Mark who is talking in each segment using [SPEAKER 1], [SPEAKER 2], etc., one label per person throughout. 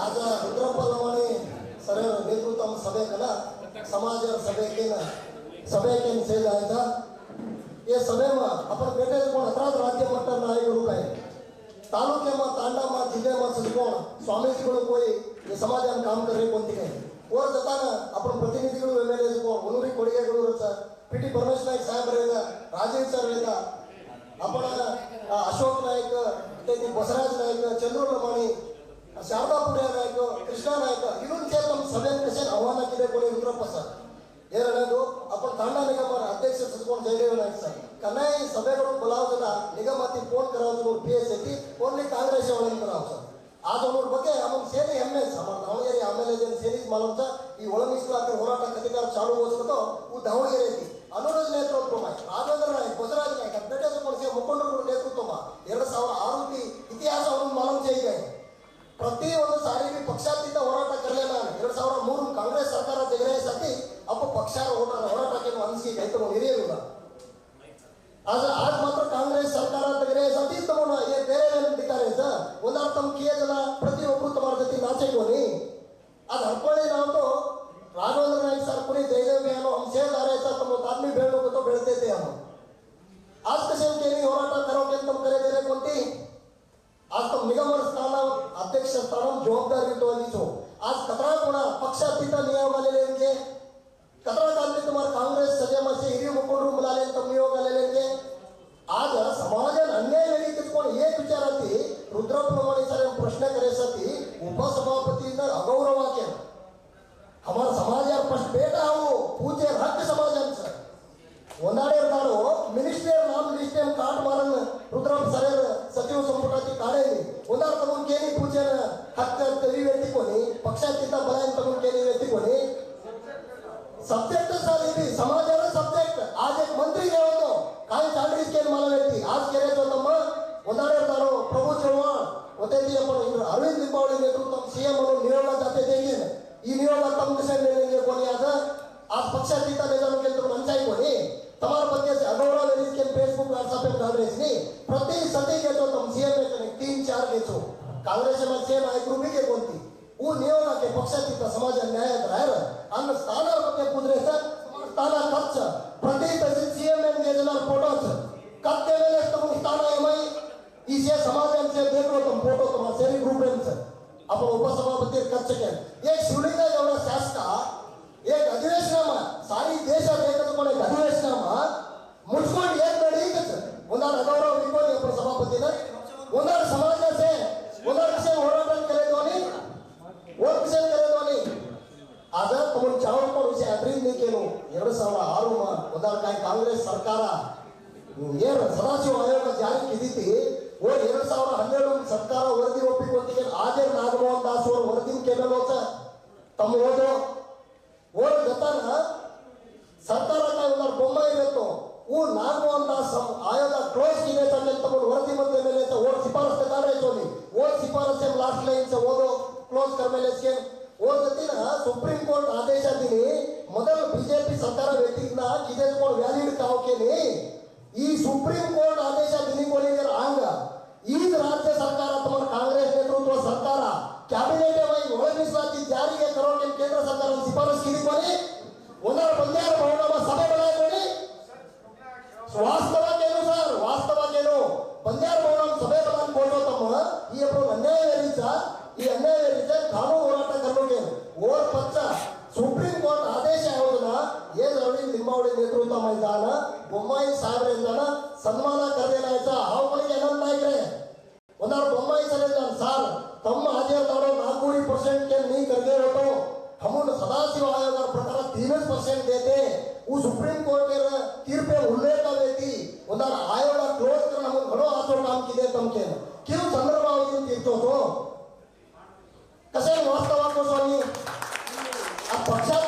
[SPEAKER 1] ಆಗ ರುದ್ರಪ್ಪ ಲವಣಿ ಸರ್ ನೇತೃತ್ವ ಸಭೆಕಲ್ಲ ಸಮಾಜ ಸಭೆಕೇನ ಸಭೆಕೇನ ಸೇಲ್ ಆಯ್ತಾ એ સમયમાં આપણે પેટેલ કોણ અથરાત રાજ્ય મટ્ટના નાયક રૂપાય તાલુકામાં તાંડામાં જિલ્લામાં સદકોણ સ્વામીજીಗಳು કોઈ ಈ ಸಮಾಜನ ಕಾಮ ಕರೆ ಕೊಂತಿಗೆ ಓರ್ ಜತಾನ ಅಪ್ರ ಪ್ರತಿನಿಧಿಗಳು ಎಮ್ ಎಲ್ ಎಸ್ ಮುನ್ನೂರಿ ಕೊಡುಗೆಗಳು ಇರುತ್ತೆ ಪಿ ಟಿ ಪರಮೇಶ್ ನಾಯ್ಕ ಸಾಹೇಬರಿಂದ ರಾಜೀವ್ ಸರ್ ಇಂದ ಅಪ್ಪಣ ಅಶೋಕ್ ನಾಯ್ಕ ಬಸವರಾಜ್ ನಾಯ್ಕ ಚಂದ್ರೂರ್ ರಮಾಣಿ ಶಾರದಾಪುರಿ ಆಗಾಯ್ತು ಕೃಷ್ಣನಾಯ್ತು ಇವನ್ ಚೇತ ಸದನ್ ಪೇಷನ್ ಆಹ್ವಾನ ಕಿದೆ ಕೊಡಿ ರುದ್ರಪ್ಪ ಸರ್. ಎರಡನೇದು ಅಪ್ಪ ತಾಂಡ ನಿಗಮ ಅಧ್ಯಕ್ಷ ಸತ್ಕೊಂಡು ಜಯದೇವ ನಾಯ್ಕ ಸರ್. ಕನ್ನೈ ಸಭೆಗಳು ಬುಲಾವುದನ್ನ ನಿಗಮತಿ ಫೋನ್ ಕರೋದನ್ನು ಪಿ ಎಸ್ ಎತ್ತಿ ಓನ್ಲಿ ಕಾಂಗ್ರೆಸ್ ಒಳಗೆ ನಾವು ಸರ್. ಆದವ್ರ ಬಗ್ಗೆ ಅವನು ಸೇರಿ ಹೆಮ್ಮೆ ಸರ್ ದಾವಣಗೆರೆ ಆಮೇಲೆ ಸೇರಿ ಮಾಡುವಂತ ಈ ಒಳ ಮೀಸಲಾತಿ ಹೋರಾಟ ಕಥೆಗಾರ ಚಾಲು ಓದ್ಬಿಟ್ಟು ಇವು ದಾವಣಗೆರೆ ಐತಿ ಅನುರೋಜ ನೇತೃತ್ವ ಪಕ್ಷಾರ ಹೋದಾಗ ಹೋರಾಟಕ್ಕೆ ಅನಿಸಿ ಕೈ ತಗೊಂಡು ಹಿರಿಯಲ್ಲ ಆದ್ರೆ ಆಗ ಮಾತ್ರ ಕಾಂಗ್ರೆಸ್ ಸರ್ಕಾರ ತೆಗೆರೆ ಸತೀ ತಗೊಂಡ ಏ, ಬೇರೆ ಏನಿದ್ದಾರೆ ಸರ್? ಒಂದಾರು ತಮ್ಮ ಕೇಳಲ್ಲ ಪ್ರತಿಯೊಬ್ಬರು ತಮ್ಮ ಜೊತೆ ನಾಚಿಕೋನಿ ಅದು ಹರ್ಕೊಳ್ಳಿ ನಾವು ರಾಘವೇಂದ್ರ ನಾಯ್ಕ ಸರ್ ಪುರಿ ಜಯದೇವಿ ಅನ್ನೋ ಹಮ್ ಸೇರ್ದಾರೆ ಸರ್, ತಮ್ಮ ತಾತ್ಮಿ ಬೇಡಬೇಕು ಬೆಳೆತೈತೆ ಅನ್ನೋ आज कसे त्यांनी होराटा करावं की तम करे दिले कोणती आज तो निगमवर स्थानावर अध्यक्ष स्थानावर जबाबदारी तो आधीच हो आज कचरा कोणा पक्षात ನಿಯೋಗ नियम आहेत कतरा कालनी तुम्हाला काँग्रेस सजयमाचे हिरिय मुकुंडरू मुलाले तम नियोग आलेले आहेत आज समाजात अन्याय वेळी कोण एक विचाराती रुद्रप्रमाणे सर प्रश्न करायसाठी उपसभापतीनं अगौरव केला हमारा समाज यार फर्स्ट बेटा हो पूजे हक्क समाजांचं होणारे दारो मिनिस्टर नाम मिनिस्टर काट मारन रुद्रप सरेर सचिव संपुटाची काढेली होणार तमून केली पूजन हक्क तरी व्यक्ती कोणी पक्षातीत बलायन तमून केली व्यक्ती सब्जेक्ट सर इधर समाज सब्जेक्ट आज एक मंत्री ने वो काल चांदी के माला व्यक्ति आज के लिए तो तम उन्हारे तारो प्रभु चौहान होते दिए पर इधर अरविंद दीपावली ने तो तम सीएम और निरोला जाते देंगे ना ये निरोला तम से लेने के कोनी आज आज पक्ष अतीत ने जान के तो मंचाई कोनी तमार बच्चे से अगौरा ने इसके फेसबुक व्हाट्सएप पे डाल रहे थे प्रति सदी के तो तम सीएम में कने तीन चार के छो कांग्रेस में सीएम आई ग्रुप के कोनती वो नियोला के पक्ष अतीत समाज न्याय राय रहा ಅನ್ನದಾನಕ್ಕೆ ಕುದುರೆ ಸರ್ ಸ್ಥಾನ ಖರ್ಚ ಪ್ರತಿ ತಹಸೀಲ್ ಸಿಎಂ ಎಂ ಯೋಜನಾ ಫೋಟೋ ಸರ್ ಕತ್ತೇವೇಲೆ ತಮ್ಮ ಸ್ಥಾನ ಎಮೈ ಈಸಿಯ ಸಮಾಜ ಅಂತ ಬೇಕೋ ತಮ್ಮ ಫೋಟೋ ತಮ್ಮ ಸೇರಿ ರೂಪೇನ್ ಸರ್ ಅಪ್ಪ ಉಪಸಭಾಪತಿ ಖರ್ಚಕ್ಕೆ ಒಂದಾರ್ಕಾಯಿ ಕಾಂಗ್ರೆಸ್ ಸರ್ಕಾರ ಏನು ಸದಾಶಿವ ಆಯೋಗ ಜಾರಿ ಕಿದಿತಿ ಓ ಎರಡ್ ಸಾವಿರ ಹನ್ನೆರಡು ಸರ್ಕಾರ ವರದಿ ಒಪ್ಪಿಕೊಂತಿಗೆ ಆಜೆ ನಾಗಮೋಹನ್ ದಾಸ್ ಅವರು ವರದಿ ಕೇಳಲೋಚ ತಮ್ಮ ಓದು ಓದ್ ಜೊತಾನ ಸರ್ಕಾರ ಒಂದಾರು ಬೊಮ್ಮ ಇರತ್ತೋ ಊ ನಾಗಮೋಹನ್ ದಾಸ್ ಆಯೋಗ ಕ್ಲೋಸ್ ಇದೆ ಅಂತ ವರದಿ ಮತ್ತೆ ಮೇಲೆ ಅಂತ ಓದ್ ಶಿಫಾರಸ್ ಕಾರ್ಯಚೋನಿ ಓದ್ ಶಿಫಾರಸ್ ಲಾಸ್ಟ್ ಲೈನ್ಸ್ ಓದು ಕ್ಲೋಸ್ ಕರ್ಮೇಲೆ ಓದ್ ಜೊತಿನ ಸುಪ್ರೀಂ ಕೋರ್ಟ್ ಆದೇಶ ದಿನಿ ಮೊದಲು ಬಿಜೆಪಿ ಸರ್ಕಾರ ವ್ಯಾಲಿಡ್ ಈ ಸುಪ್ರೀಂ ಕೋರ್ಟ್ ಆದೇಶ ದಿನಿ ಕೋಲಿಗೆ ಆಂಗ ಈಗ ರಾಜ್ಯ ಸರ್ಕಾರ ತಮ್ಮ ಕಾಂಗ್ರೆಸ್ ನೇತೃತ್ವ ಸರ್ಕಾರ ಕ್ಯಾಬಿನೆಟ್ ಒಳ ಮೀಸಲಾತಿ ಜಾರಿಗೆ ಕರೋಕೆ ಕೇಂದ್ರ ಸರ್ಕಾರ ಶಿಫಾರಸು ಕೋಲಿ ಒಂದರ ಬಂದ್ಯಾರ ಭವನಮ ಸಭೆ ಬಲಾಯಿಸಿ ವಾಸ್ತವಕ್ಕೇನು ಸರ್ ವಾಸ್ತವಕ್ಕೇನು ಬಂದ್ಯಾರ ಭವನ ಸಭೆ ಬಲಾನ್ ತಮ್ಮ. ಈ ಅಪ್ಪ ಅನ್ಯಾಯ ಏರಿಸ ಈ ಅನ್ಯಾಯ ಏರಿಸ ಕಾನೂನು ಹೋರಾಟ ಕರ್ನೋಗೆ ಓರ್ ಪಕ್ಷ ಸುಪ್ರೀಂ ಕೋರ್ಟ್ ಆದೇಶ ಯಾವುದನ್ನ ಏನ್ ಅರವಿಂದ್ ಲಿಂಬಾವಳಿ ನೇತೃತ್ವ ಮೈದಾನ ಬೊಮ್ಮಾಯಿ ಸಾಹೇಬ್ರಿಂದಾನ ಸನ್ಮಾನ ಕರೆಯಲಾಯ್ತ ಹಾವುಗಳಿಗೆ ಏನಂತ ನಾಯ್ಕ್ರೆ ಒಂದಾರು ಬೊಮ್ಮಾಯಿ ಸರ್ ಇದ್ದಾನೆ ಸರ್ ತಮ್ಮ ಹಾಜರ್ ಮಾಡೋ ನಾಲ್ಕೂವರೆ पर्सेंट के नहीं करते हो तो हम उन सदाशिव आयोग प्रकार तीनच पर्सेंट देते वो सुप्रीम कोर्ट के तीर्प उल्लेख देती ಒಂದಾರ ಆಯೋಗ ಕ್ಲೋಸ್ कर ನಮಗೆ घणो आचो काम किदे तमके क्यों संदर्भ आवून तीर्तो तो कसे वास्तव को स्वामी ಆ ಪಕ್ಷಾತೀತ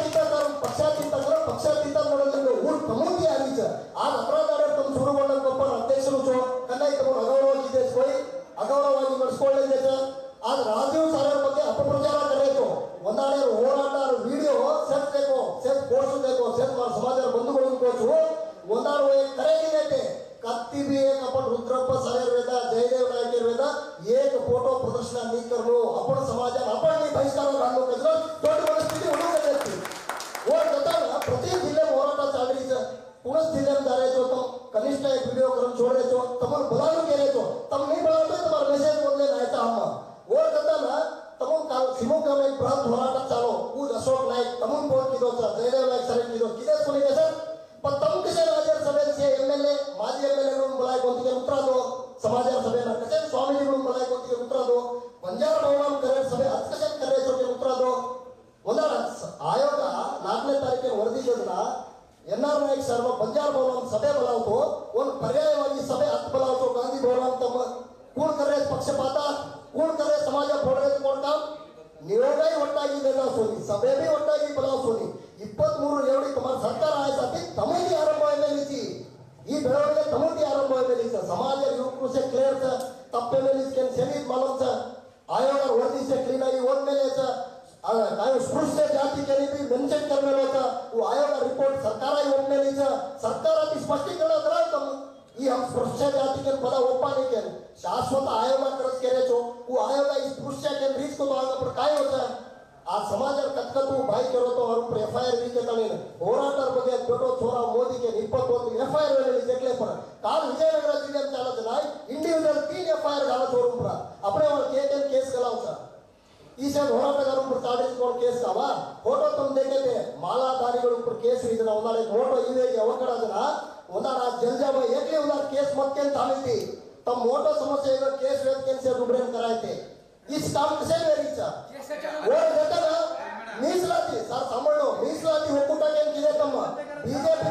[SPEAKER 1] ಕಾರ್ಮಿಕರುಗಳು ಹಬ್ಬಳ ಸಮಾಜ ಹಬ್ಬಳಲ್ಲಿ ಬಹಿಷ್ಕಾರ ಕಾಣಲು ದೊಡ್ಡ ಮನಸ್ಥಿತಿ ಉಳಿದೈತಿ ಹೋದ ಜೊತೆಗೆ ಪ್ರತಿ ಜಿಲ್ಲೆ ಹೋರಾಟ ಚಾಲಿ ಪೂರ್ಣ ಜಿಲ್ಲೆ ಜಾರಾಯ್ತು ಕನಿಷ್ಠ एक ವಿಡಿಯೋ ಕ್ರಮ छोड़ಾಯ್ತು ತಮ್ಮನ್ನು ಬಲಾನು ಕೇಳಾಯ್ತು ತಮ್ಮ ನೀ ಬಲಾನು ತಮ್ಮ ಮೆಸೇಜ್ ಒಂದೇ ಆಯ್ತಾ ಅಮ್ಮ ಹೋದ ಜೊತೆಗೆ ತಮ್ಮ ಕಾಲ ಸಿಮುಖ ಮೇಲೆ ಬೃಹತ್ ಹೋರಾಟ ಚಾಲು ಊದ್ ಅಶೋಕ್ ನಾಯಕ್ ತಮ್ಮನ್ ಫೋನ್ ಕಿದೋ ಸರ್ ಜಯದೇವ್ ನಾಯಕ್ ಸರ್ ಕಿದೋ ಕಿದೇ ಕೊನೆಗೆ ಸರ್ पर तम किसे राज्य सदस्य एमएलए माजी एमएलए को बुलाए बोलते हैं उत्तरा दो समाज ನಾಯ್ಕ್ ಶರ್ಮ ಬಂಜಾರ್ ಭವನ ಸಭೆ ಬಲಾವತು, ಒಂದು ಪರ್ಯಾಯವಾಗಿ ಸಭೆ ಹತ್ತು ಬಲಾವತು ಗಾಂಧಿ ಭವನ ಅಂತ ಕೂಡ್ ಕರೆ ಪಕ್ಷಪಾತ ಕೂಡ್ ಕರೆ ಸಮಾಜ ಫೋಡ್ರೇಸ್ ಕೊಡ್ತ ಒಟ್ಟಾಗಿ ಬೆಲಾಸೋನಿ ಸಭೆ ಬಿ ಒಟ್ಟಾಗಿ ಇಪ್ಪತ್ತ್ ಮೂರು ಏಳು ತಮ್ಮ ಸರ್ಕಾರ ಆಯ್ತಾತಿ ತಮಗೆ ಆರಂಭ ನಿಲ್ಲಿಸಿ ಈ ಬೆಳವಣಿಗೆ ತಮಗೆ ಆರಂಭ ನಿಲ್ಲಿಸ ಸಮಾಜ ಯುವಕರು ಕ್ಲಿಯರ್ ಪರಿಶಿಷ್ಟ ಜಾತಿಗೆ ರೀತಿ ಮೆನ್ಷನ್ ಕರ್ಮೇಲೋಸ ಆಯೋಗ ರಿಪೋರ್ಟ್ ಸರ್ಕಾರ ಒಮ್ಮೆಲೀಸ ಸರ್ಕಾರ ಸ್ಪಷ್ಟೀಕರಣ ಕರಾತಮ್ಮ ಈ ಸ್ಪೃಶ್ಯ ಜಾತಿಗೆ ಪದ ಒಪ್ಪಾನಿಕೆ ಶಾಶ್ವತ ಆಯೋಗ ಕರೆಸ್ ಕೇರೇಚೋ ವು ಆಯೋಗ ಈ ಸ್ಪೃಶ್ಯ ಕೆ ರೀಸ್ ಕೋ ಆಗ ಪರ ಕಾಯ ಹೋತ ಆ ಸಮಾಜ ಕತ್ಕತ್ತು ಬಾಯಿ ಕೆರೋತೋ ಅವ್ರ ಪರ ಎಫ್ ಐ ಆರ್ ರೀಚೆ ತಳಿನ ಹೋರಾಟದ ಬಗ್ಗೆ ದೊಡ್ಡ ಥೋರ ಮೋದಿಗೆ ಇಪ್ಪತ್ತೊಂದು ಎಫ್ ಐ ಆರ್ ವೇಳೆ ಜಗ್ಲೆ ಪರ ಕಾಲ್ ವಿಜಯನಗರ ಜಿಲ್ಲೆ ಅಂತ ಹೇಳೋದಿಲ್ಲ ಇಂಡಿವಿಜುವಲ್ ತೀನ್ ಎಫ್ ಐ ಆರ್ ಗಾಲತ್ ಹೋಗ್ಬಿಡ ಅಪ್ರ ಈಶಾನ್ ಹೋರಾಟಗಾರ ತಾಡಿಸಿಕೊಂಡು ಕೇಸ್ ಅವ. ಫೋಟೋ ತಂದೇಕತೆ ಮಾಲಾಧಾರಿಗಳ ಉಪ್ರ ಕೇಸ್ ಇದನ್ನ ಒಂದಾಳೆ ಫೋಟೋ ಇವೇಗೆ ಅವಕಡ ಅದನ್ನ. ಒಂದಾಡ ಜಲ್ಜಾಬ ಏಕೆ ಒಂದಾಡ ಕೇಸ್ ಮತ್ತೆ ಅಂತ ಆಲಿತಿ ತಮ್ಮ ಮೋಟೋ ಸಮಸ್ಯೆ ಇರೋ ಕೇಸ್ ವೇದ ಕೆಲಸ ದುಬ್ರೇನ್ ಕರಾಯ್ತೆ ಇಸ್ ಕಾಮ್ ಕಿಸೆ ವೇರಿಚ ಓರ್ ಮೀಸಲಾತಿ. ಸರ್ ಸಮಳ್ಳು ಮೀಸಲಾತಿ ಹುಕ್ಕುಟಕ್ಕೆ ಏನ್ ಕಿದೆ ತಮ್ಮ? ಬಿಜೆಪಿ